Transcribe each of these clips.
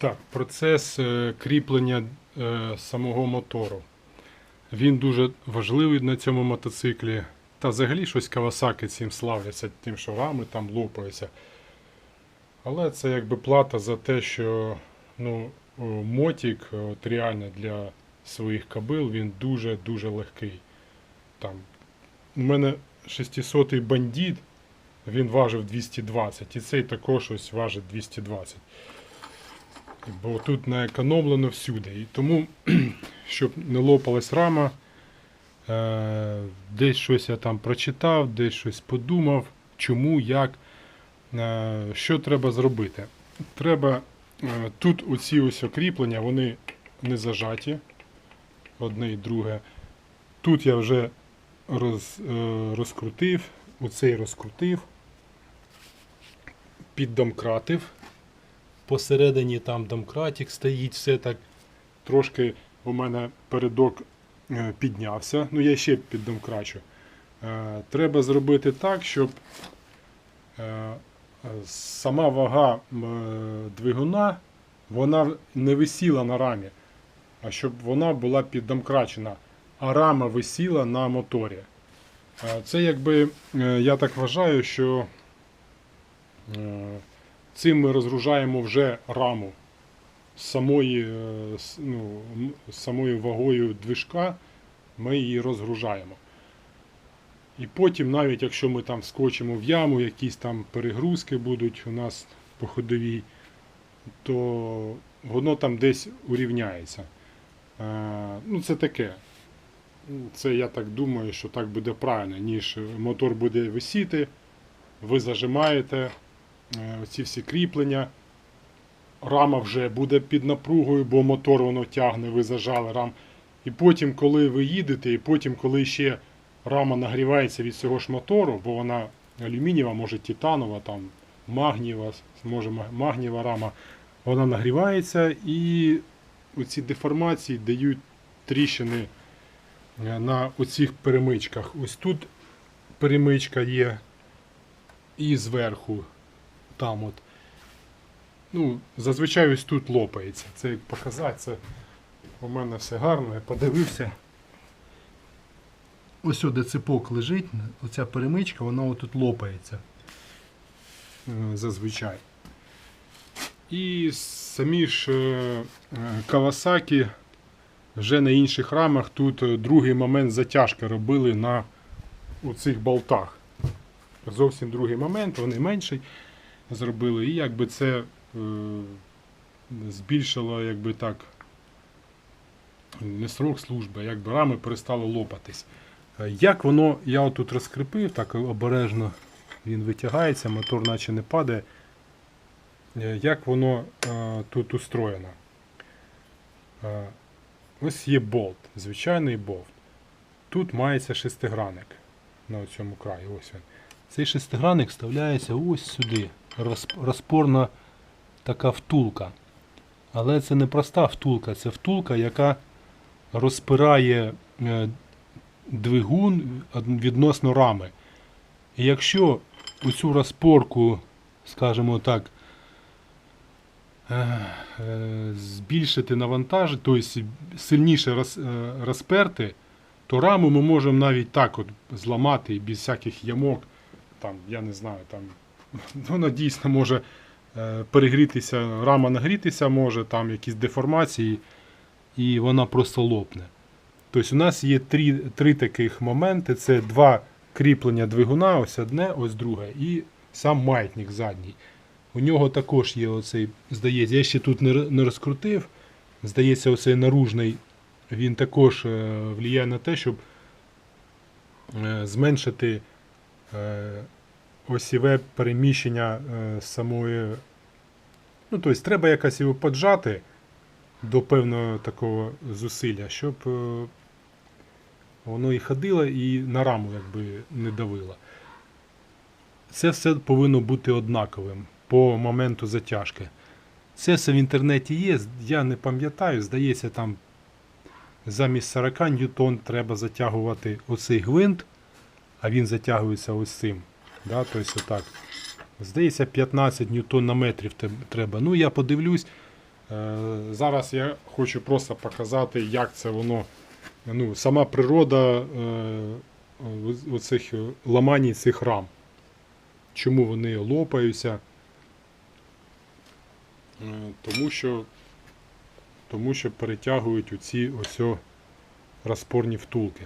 Так, процес е, кріплення е, самого мотору. Він дуже важливий на цьому мотоциклі. Та взагалі щось Кавасаки цим славляться, тим, що рами там лопаються. Але це якби плата за те, що ну, мотик от реально для своїх кабил він дуже-дуже легкий. Там, у мене 600-й бандит, він важив 220, і цей також ось важить 220. Бо тут наекономлено всюди. І тому, щоб не лопалась рама, е, десь щось я там прочитав, десь щось подумав, чому, як, е, що треба зробити. Треба е, тут оці ось окріплення, вони не зажаті, одне і друге. Тут я вже роз, розкрутив, оцей розкрутив, піддомкратив. Посередині там домкратик стоїть, все так трошки у мене передок е, піднявся. Ну, я ще піддомкрачу. Е, Треба зробити так, щоб е, сама вага двигуна вона не висіла на рамі, а щоб вона була піддомкрачена, а рама висіла на моторі. Це якби я так вважаю, що цим ми розгружаємо вже раму самої, е, ну, самою вагою движка, ми її розгружаємо. І потім, навіть якщо ми там скочимо в яму, якісь там перегрузки будуть у нас по ходовій, то воно там десь урівняється. Е, Ну, це таке. Це я так думаю, що так буде правильно, ніж мотор буде висіти, ви зажимаєте оці всі кріплення. Рама вже буде під напругою, бо мотор воно тягне, ви зажали рам. І потім, коли ви їдете, і потім, коли ще рама нагрівається від цього ж мотору, бо вона алюмінієва, може титанова, там магнієва, може магнієва рама, вона нагрівається і оці деформації дають тріщини е, на оцих перемичках. Ось тут перемичка є і зверху там от. Ну, зазвичай ось тут лопається. Це як показати, це у мене все гарно, я подивився. Ось де ципок лежить, оця перемичка, вона отут лопається. Е, Зазвичай. І самі ж е, е, вже на інших рамах тут другий момент затяжки робили на оцих болтах. Зовсім другий момент, вони менший зробили. І якби це е, збільшило якби так не срок служби, якби рами перестали лопатись. Е, Як воно, я отут розкріпив, так обережно він витягається, мотор наче не падає. Е, Як воно е, тут устроєно? Е, ось є болт, звичайний болт. Тут мається шестигранник на цьому краї. Ось він. Цей шестигранник вставляється ось сюди. Розп- Розпорна така втулка. Але це не проста втулка, це втулка, яка розпирає е, двигун відносно рами. І якщо оцю розпорку, скажімо так, е, е, збільшити навантаж, тобто сильніше розперти, то раму ми можемо навіть так от зламати без всяких ямок. Там, я не знаю, там воно дійсно може е, перегрітися, рама нагрітися може, там якісь деформації, і вона просто лопне. Тобто у нас є три, три таких моменти: це два кріплення двигуна, ось одне, ось друге, і сам маятник задній. У нього також є оцей, здається, я ще тут не, розкрутив. Здається, оцей наружний, він також е, впливає на те, щоб е, зменшити осіве переміщення е, самої. Ну, тобто треба якось його поджати до певного такого зусилля, щоб е, воно і ходило, і на раму якби не давило. Це все повинно бути однаковим по моменту затяжки. Це все в інтернеті є, я не пам'ятаю, здається, там замість 40 ньютон треба затягувати оцей гвинт, а він затягується ось цим. Да? Тобто отак. Здається, 15 ньютон на метрів треба. Ну, я подивлюсь, Е, Зараз я хочу просто показати, як це воно. Ну, сама природа е, оцих е, ламаній цих рам. Чому вони лопаються? Тому що, тому що перетягують оці ось розпорні втулки.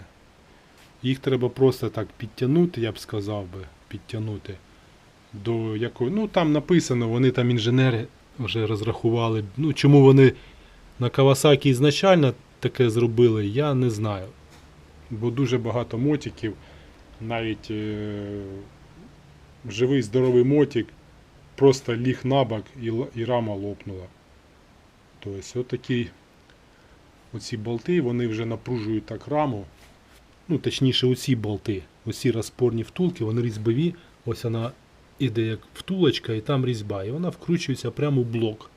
Їх треба просто так підтягнути, я б сказав би, підтягнути до якої. Ну там написано, вони там інженери вже розрахували. Ну чому вони на Кавасакі ізначально таке зробили, я не знаю. Бо дуже багато мотиків, навіть е- живий здоровий мотик просто ліг на бок і, і рама лопнула. Тобто отакі оці болти, вони вже напружують так раму. Ну, точніше, оці болти, оці розпорні втулки, вони різьбові. Ось вона іде як втулочка, і там різьба. І вона вкручується прямо в блок.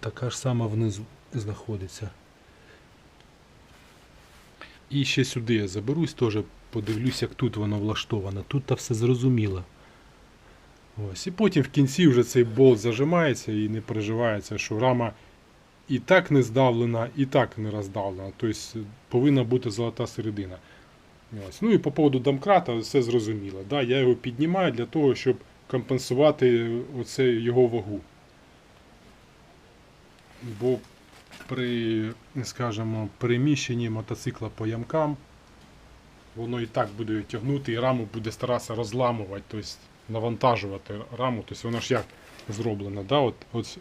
Така ж сама внизу знаходиться. І ще сюди я заберусь, теж подивлюсь, як тут воно влаштовано. Тут та все зрозуміло. Ось. І потім в кінці вже цей болт зажимається і не переживається, що рама і так не здавлена, і так не роздавлена. Тобто повинна бути золота середина. Ось. Ну і по поводу домкрата все зрозуміло. Да? Я його піднімаю для того, щоб компенсувати оце його вагу. Бо при, скажімо, переміщенні мотоцикла по ямкам воно і так буде тягнути, і раму буде старатися розламувати, тобто навантажувати раму. Тобто воно ж як зроблено. Да? От, от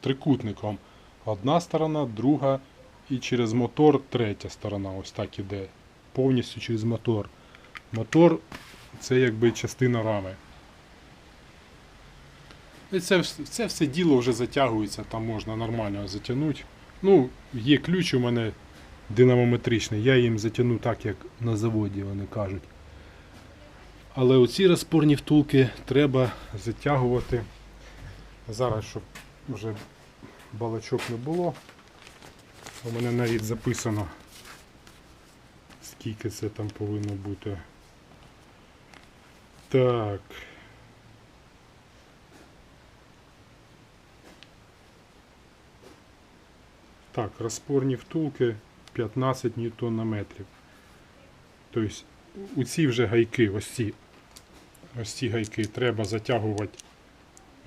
трикутником одна сторона, друга і через мотор третя сторона. Ось так іде. Повністю через мотор. Мотор це якби частина рами. І це, це все діло вже затягується, там можна нормально затягнути. Ну, є ключ у мене динамометричний, я їм затягну так, як на заводі вони кажуть. Але оці розпорні втулки треба затягувати. Зараз, щоб вже балачок не було. У мене навіть записано, скільки це там повинно бути. Так. Так, розпорні втулки 15 ньютон на метрів. Тобто у ці вже гайки, ось ці, ось ці гайки треба затягувати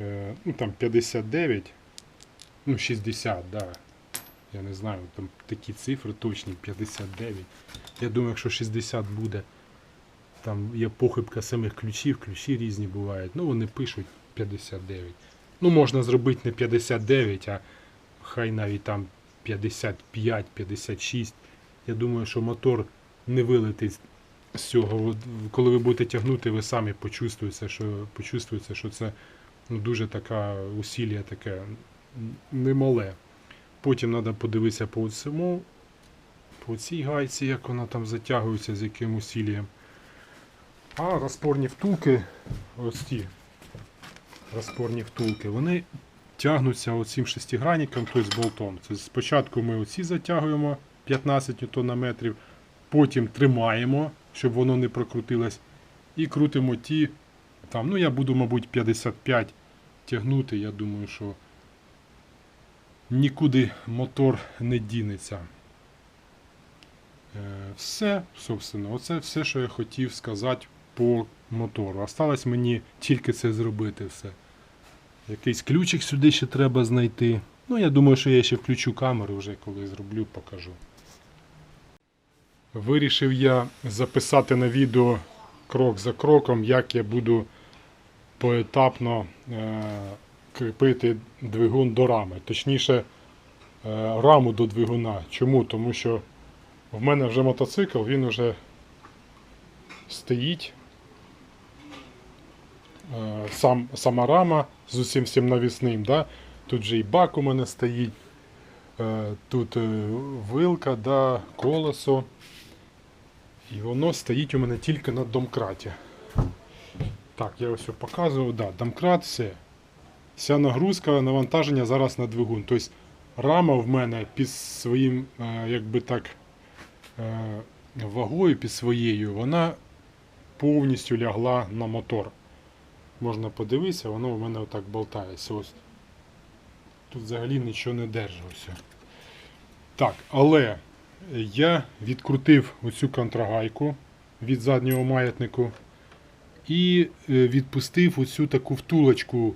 е, ну, там 59, ну 60, да. Я не знаю, там такі цифри точні, 59. Я думаю, якщо 60 буде, там є похибка самих ключів, ключі різні бувають. Ну вони пишуть 59. Ну можна зробити не 59, а хай навіть там 55, 56. Я думаю, що мотор не вилетить з цього. От, Коли ви будете тягнути, ви самі почувствуєте, що, почувствуєте, що це ну, дуже така усілля таке немале. Потім треба подивитися по цьому, по цій гайці, як вона там затягується, з яким усіллям. А розпорні втулки, ось ті розпорні втулки, вони тягнуться оцим шестигранником, тобто болтом. Це спочатку ми оці затягуємо 15 Нм, потім тримаємо, щоб воно не прокрутилось, і крутимо ті. Там, ну я буду, мабуть, 55 тягнути. Я думаю, що нікуди мотор не дінеться. Е, Все, собственно, оце все, що я хотів сказати по мотору. Осталось мені тільки це зробити все. Якийсь ключик сюди ще треба знайти. Ну, я думаю, що я ще включу камеру вже коли зроблю, покажу. Вирішив я записати на відео крок за кроком, як я буду поетапно е- кріпити двигун до рами. Точніше, е- раму до двигуна. Чому? Тому що в мене вже мотоцикл, він вже стоїть. Е, Сам, сама рама з усім всім навісним. Да? Тут же і бак у мене стоїть. Е, Тут вилка, да, колесо. І воно стоїть у мене тільки на домкраті. Так, я ось показував, да, домкрат, все. Вся нагрузка, навантаження зараз на двигун. Тобто рама в мене під своїм, е, якби так, е, вагою під своєю, вона повністю лягла на мотор. Можна подивитися, воно у мене отак болтається. Ось. Тут взагалі нічого не держалося. Так, але я відкрутив оцю контрагайку від заднього маятнику і е, відпустив оцю таку втулочку.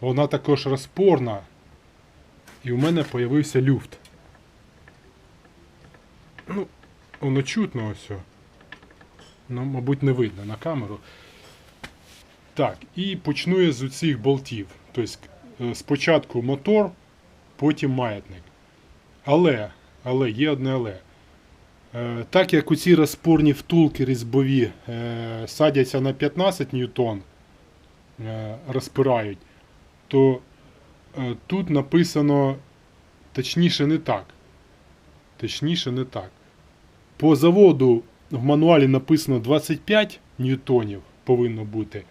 Вона також розпорна. І у мене з'явився люфт. Ну, воно чутно ось. Ну, мабуть, не видно на камеру. Так, і почну я з оцих болтів. Тобто е, спочатку мотор, потім маятник. Але, але є одне але. Е, Так як у ці розпорні втулки різьбові е, садяться на 15 ньютон, розпирають, то е, тут написано точніше не так. Точніше не так. По заводу в мануалі написано 25 ньютонів повинно бути.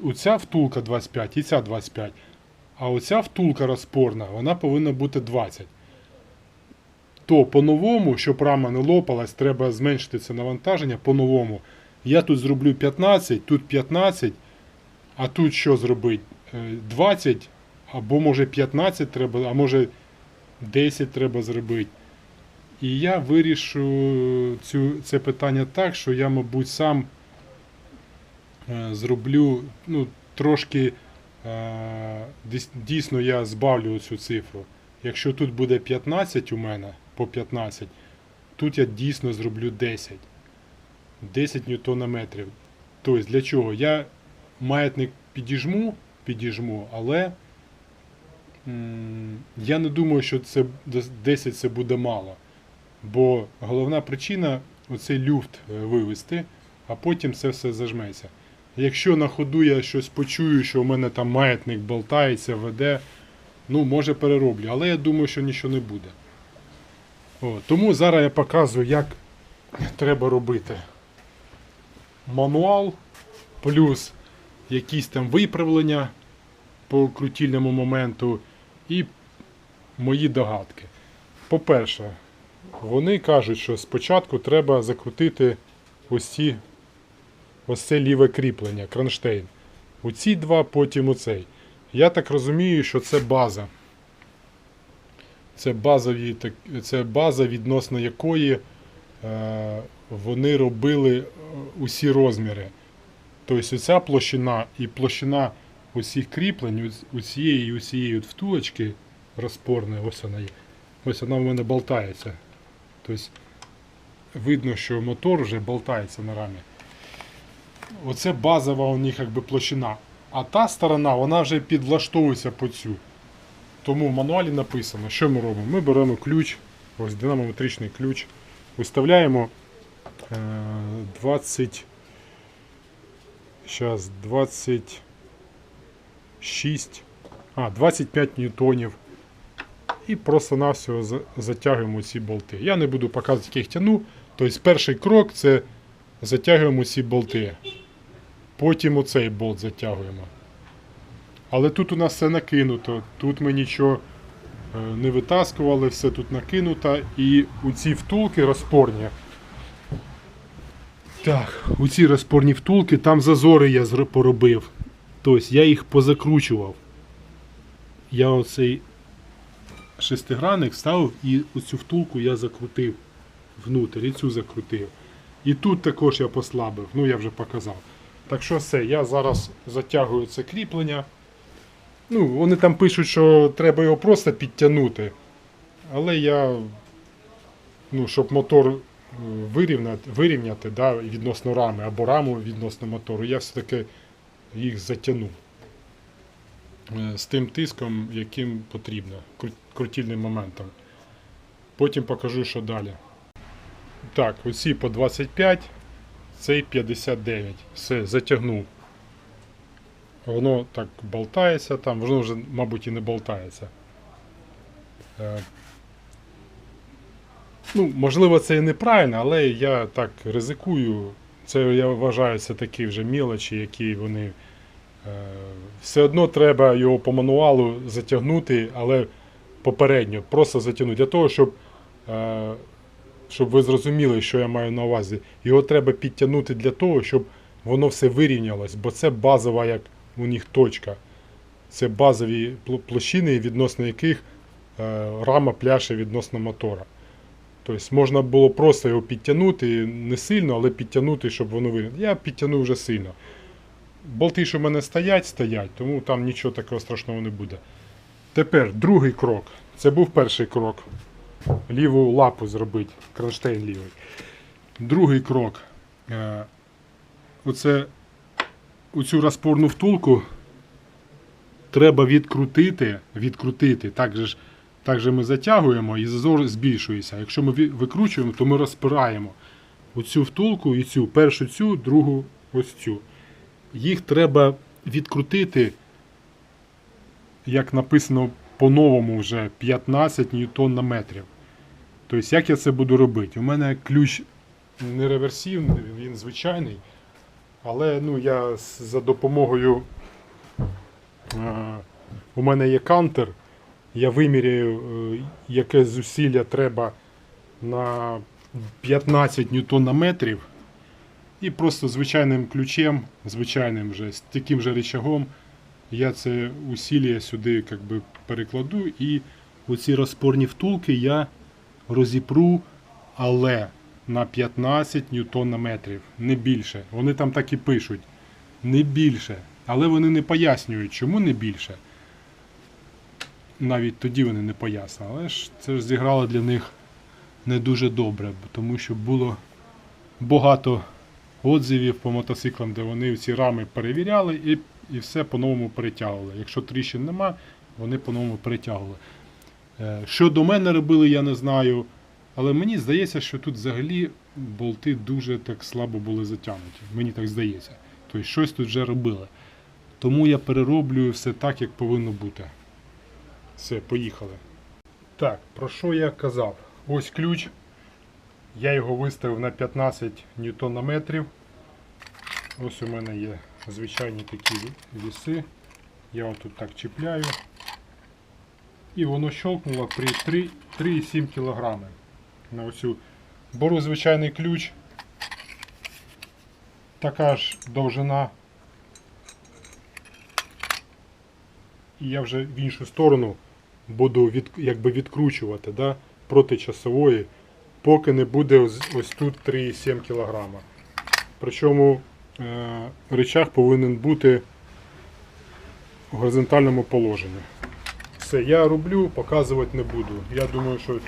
Оця втулка 25 і ця 25. А оця втулка розпорна, вона повинна бути 20. То по-новому, щоб рама не лопалась, треба зменшити це навантаження по-новому. Я тут зроблю 15, тут 15, а тут що зробити? Е, 20, або може 15 треба, а може 10 треба зробити. І я вирішу цю, це питання так, що я, мабуть, сам е, зроблю ну, трошки е, дійсно я збавлю цю цифру. Якщо тут буде 15 у мене по 15, тут я дійсно зроблю 10. 10 ньютонометрів. Тобто для чого? Я маятник підіжму, підіжму, але я не думаю, що це 10 це буде мало. Бо головна причина оцей люфт е, вивести, а потім це все зажметься. Якщо на ходу я щось почую, що у мене там маятник болтається, веде, ну може перероблю, але я думаю, що нічого не буде. О, тому зараз я показую, як треба робити. Мануал плюс якісь там виправлення по крутільному моменту і мої догадки. По-перше, вони кажуть, що спочатку треба закрутити ось ці ось це ліве кріплення, кронштейн. Оці два, потім оцей. Я так розумію, що це база. Це, базові, це база, відносно якої е, вони робили е, усі розміри. Тобто оця площина і площина усіх кріплень, усієї і усієї втулочки розпорної, ось вона є. Ось вона в мене болтається. Тобто видно, що мотор вже болтається на рамі. Оце базова у них якби площина. А та сторона вона вже підлаштовується по цю. Тому в мануалі написано, що ми робимо. Ми беремо ключ, ось динамометричний ключ, виставляємо е, 20. Зараз 26. А, 25 ньютонів. І просто-навсього затягуємо ці болти. Я не буду показувати, як їх тяну. Тобто перший крок це затягуємо ці болти. Потім оцей болт затягуємо. Але тут у нас все накинуто. Тут ми нічого е, не витаскували, все тут накинуто. І у ці втулки розпорні. Так, у ці розпорні втулки, там зазори я поробив. Тобто я їх позакручував. Я оцей шестигранник ставив і оцю втулку я закрутив внутрі, і цю закрутив. І тут також я послабив, ну я вже показав. Так що все, я зараз затягую це кріплення. Ну, вони там пишуть, що треба його просто підтягнути. Але я, ну, щоб мотор вирівняти, вирівняти да, відносно рами або раму відносно мотору, я все-таки їх затягну е, з тим тиском, яким потрібно, кру- крутільним моментом. Потім покажу, що далі. Так, оці по 25, цей 59. Все, затягнув. Воно так болтається там, воно вже, мабуть, і не болтається. Ну, можливо, це і неправильно, але я так ризикую. Це я вважаю, це такі вже мілочі, які вони. Е, все одно треба його по мануалу затягнути, але попередньо, просто затягнути. Для того, щоб, е, щоб ви зрозуміли, що я маю на увазі. Його треба підтягнути для того, щоб воно все вирівнялось, бо це базова, як у них точка. Це базові площини, відносно яких е, рама пляше відносно мотора. Тобто можна було просто його підтягнути, не сильно, але підтягнути, щоб воно виглядало. Я підтягнув вже сильно. Болти, що в мене стоять, стоять, тому там нічого такого страшного не буде. Тепер другий крок. Це був перший крок. Ліву лапу зробити, кронштейн лівий. Другий крок. Е, Оце оцю розпорну втулку треба відкрутити, відкрутити. Так же, ж, так же ми затягуємо і зазор збільшується. Якщо ми викручуємо, то ми розпираємо оцю втулку і цю, першу цю, другу ось цю. Їх треба відкрутити, як написано по-новому вже 15 ньютон на метрів. Тобто, як я це буду робити? У мене ключ не реверсивний, він звичайний. Але ну, я за допомогою. е, у мене є кантер. Я виміряю, е, яке зусилля треба на 15 ньютон. І просто звичайним ключем, звичайним вже, з таким же рычагом, я це усилля сюди как би, перекладу. І оці розпорні втулки я розіпру, але на 15 ньютон не більше. Вони там так і пишуть. Не більше. Але вони не пояснюють, чому не більше. Навіть тоді вони не пояснили. Але ж це ж зіграло для них не дуже добре, тому що було багато отзивів по мотоциклам, де вони ці рами перевіряли і, і все по-новому перетягували. Якщо тріщин нема, вони по-новому перетягували. Е, Що до мене робили, я не знаю. Але мені здається, що тут взагалі болти дуже так слабо були затягнуті. Мені так здається. Тобто щось тут вже робили. Тому я перероблюю все так, як повинно бути. Все, поїхали. Так, про що я казав? Ось ключ. Я його виставив на 15 ньютон на метрів. Ось у мене є звичайні такі віси. Я отут так чіпляю. І воно щелкнуло при 3,7 кг. На оцю. Беру звичайний ключ. Така ж довжина. І я вже в іншу сторону буду від, якби відкручувати да, проти часової, поки не буде ось, ось тут 3,7 кг. Причому е, речах повинен бути в горизонтальному положенні. Все, я роблю, показувати не буду. Я думаю, що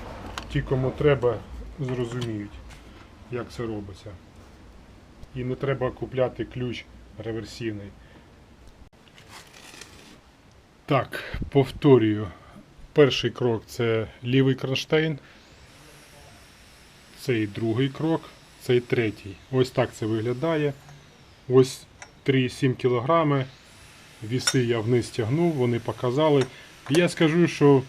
ті, кому треба, зрозуміють, як це робиться. І не треба купляти ключ реверсивний. Так, повторюю. Перший крок це лівий кронштейн. Цей другий крок, цей третій. Ось так це виглядає. Ось 3,7 кг. Віси я вниз тягнув, вони показали. Я скажу, що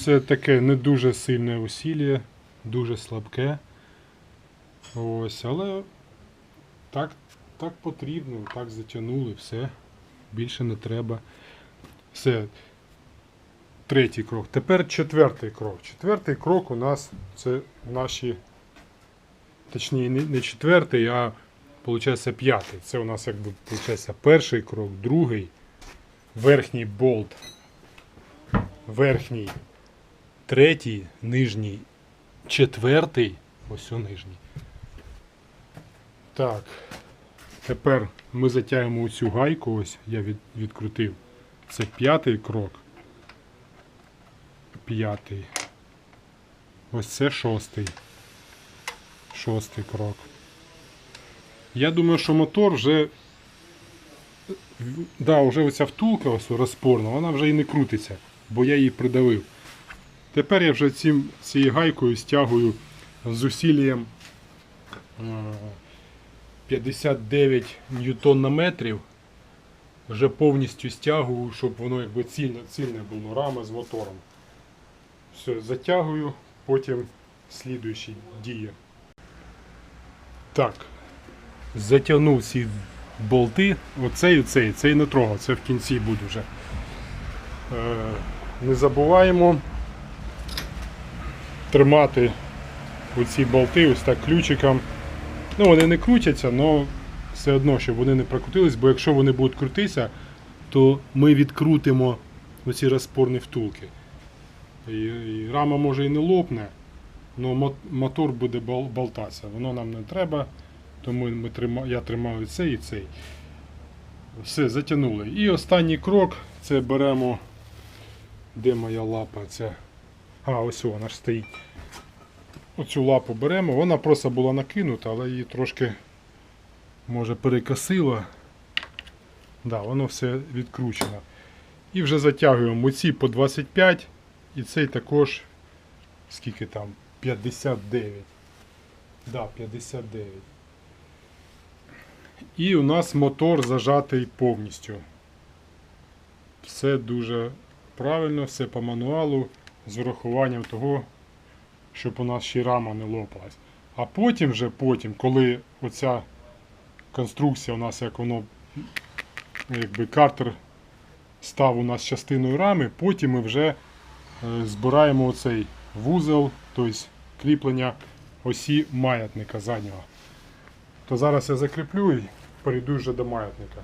це таке не дуже сильне усілля, дуже слабке. Ось, але так, так потрібно, так затягнули, все. Більше не треба. Все. Третій крок. Тепер четвертий крок. Четвертий крок у нас це наші. Точніше, не, четвертий, а виходить п'ятий. Це у нас якби виходить перший крок, другий, верхній болт, верхній, третій, нижній, четвертий, ось у нижній. Так. Тепер ми затягуємо цю гайку, ось я від, відкрутив. Це п'ятий крок. П'ятий. Ось це шостий. Шостий крок. Я думаю, що мотор вже. Да, вже оця втулка ось розпорна, вона вже і не крутиться, бо я її придавив. Тепер я вже цим, цією гайкою стягую з усіллям е, 59 ньютон на метрів. Вже повністю стягую, щоб воно якби цільне, цільне було рама з мотором. Все, затягую, потім слідуючі дії. Так, затягнув ці болти, оцей і цей, цей не трогав, це в кінці буде вже. Е, не забуваємо тримати оці болти ось так ключиком. Ну, вони не крутяться, але все одно, щоб вони не прокрутились, бо якщо вони будуть крутитися, то ми відкрутимо оці розпорні втулки. І, і рама може і не лопне, але мотор буде болтатися. Воно нам не треба, тому ми трима, я тримаю цей і цей. Все, затягнули. І останній крок це беремо. Де моя лапа? Ця? А, ось вона ж стоїть. Оцю лапу беремо. Вона просто була накинута, але її трошки може перекосило. Да, воно все відкручено. І вже затягуємо ці по 25 і цей також скільки там? 59. Да, 59. І у нас мотор зажатий повністю. Все дуже правильно, все по мануалу, з урахуванням того, щоб у нас ще рама не лопалась. А потім вже потім, коли оця конструкція у нас як воно, якби картер став у нас частиною рами, потім ми вже збираємо оцей вузол, тобто кріплення осі маятника заднього. То зараз я закріплю і перейду вже до маятника.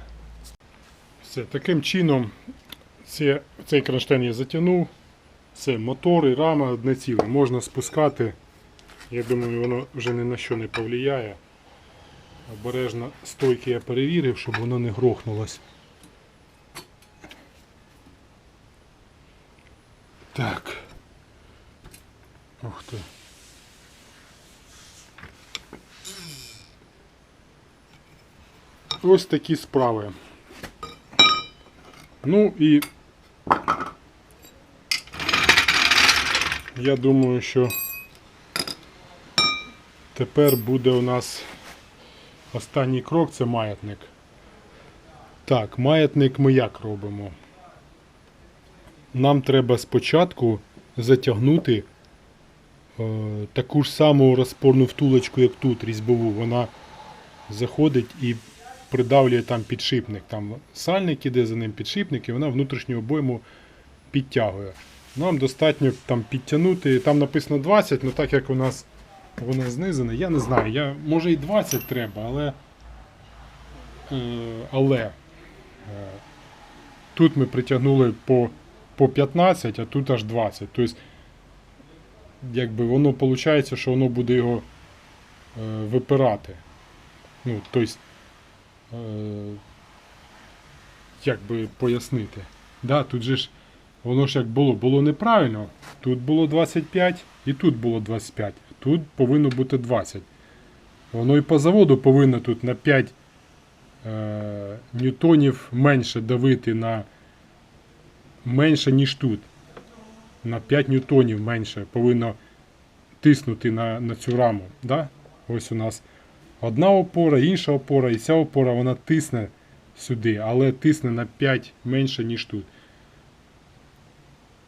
Все, таким чином це, цей кронштейн я затягнув. Це мотор і рама одне ціле. Можна спускати. Я думаю, воно вже ні на що не повлияє. Обережно стойки я перевірив, щоб воно не грохнулось. Так. Ух ти. Ось такі справи. Ну і я думаю, що тепер буде у нас останній крок це маятник. Так, маятник ми як робимо? Нам треба спочатку затягнути е, таку ж саму розпорну втулочку, як тут, різьбову. Вона заходить і придавлює там підшипник. Там сальник іде за ним підшипник, і вона внутрішню обойму підтягує. Нам достатньо там підтягнути. Там написано 20, але так як у нас воно знизане, я не знаю. Я, може і 20 треба, але. Е, але е, тут ми притягнули по, по 15, а тут аж 20. Тобто, якби воно виходить, що воно буде його е, випирати. Ну, тобто, е, як би пояснити. Да, тут же ж воно ж як було, було неправильно. Тут було 25 і тут було 25. Тут повинно бути 20. Воно і по заводу повинно тут на 5 е, ньютонів менше давити на менше, ніж тут. На 5 ньютонів менше повинно тиснути на, на цю раму. Да? Ось у нас одна опора, інша опора, і ця опора вона тисне сюди, але тисне на 5 менше, ніж тут.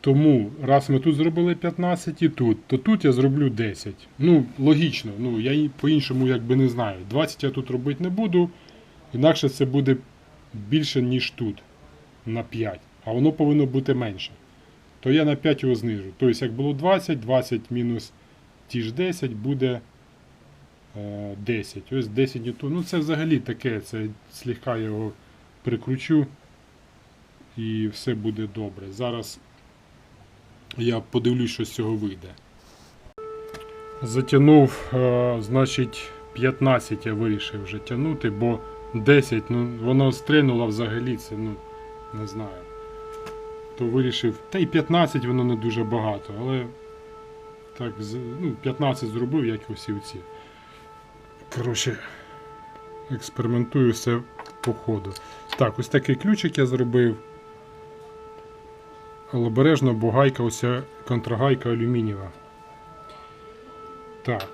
Тому, раз ми тут зробили 15 і тут, то тут я зроблю 10. Ну, логічно, ну я по-іншому якби не знаю. 20 я тут робити не буду, інакше це буде більше, ніж тут. На 5. А воно повинно бути менше. То я на 5 його знижу. Тобто, як було 20, 20 мінус ті ж 10 буде е, 10. Ось 10 ньютон. Ну це взагалі таке, це слегка його прикручу і все буде добре. Зараз я подивлюсь, що з цього вийде. Затягнув, е, значить, 15 я вирішив вже тягнути, бо 10, ну, воно стрельнуло взагалі, це, ну, не знаю. То вирішив, та й 15 воно не дуже багато, але так, ну, 15 зробив, як і усі ці. Коротше, експериментую все по ходу. Так, ось такий ключик я зробив. Але обережно, бо гайка оця контрагайка алюмінієва. Так.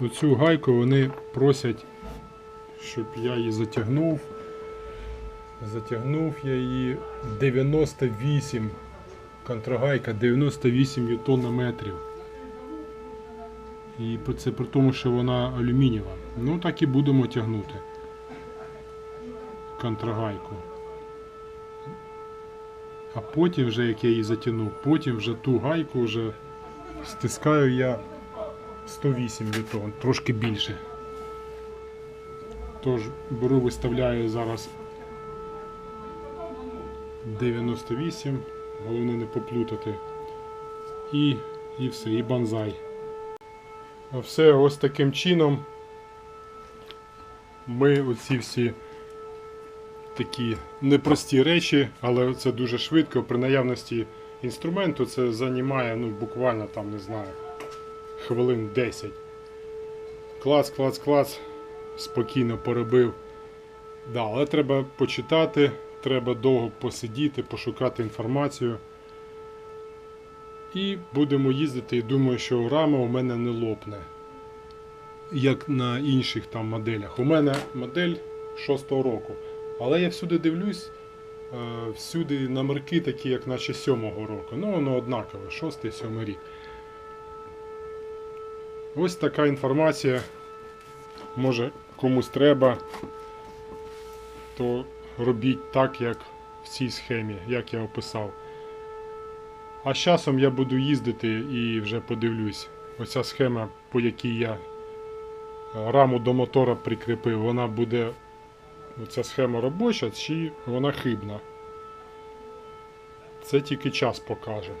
Оцю гайку вони просять, щоб я її затягнув. Затягнув я її 98. Контрагайка 98 ньютон на метрів. І це при тому, що вона алюмінієва. Ну так і будемо тягнути. Контрагайку. А потім вже як я її затягнув, потім вже ту гайку вже стискаю я 108 ньютон, трошки більше. Тож беру, виставляю зараз 98, головне не поплутати. І, і все, і банзай. Все ось таким чином ми оці всі такі непрості речі, але це дуже швидко. При наявності інструменту це займає ну, буквально там, не знаю, хвилин 10. Клац, клац, клац, спокійно поробив. Да, але треба почитати, треба довго посидіти, пошукати інформацію. І будемо їздити, і думаю, що рама у мене не лопне. Як на інших там моделях. У мене модель 6-го року. Але я всюди дивлюсь, е, всюди номерки такі, як наче 7-го року. Ну, воно однакове, 6-7 рік. Ось така інформація. Може комусь треба, то робіть так, як в цій схемі, як я описав. А з часом я буду їздити і вже подивлюсь. Оця схема, по якій я е, раму до мотора прикріпив, вона буде. Ця схема робоча чи вона хибна. Це тільки час покаже.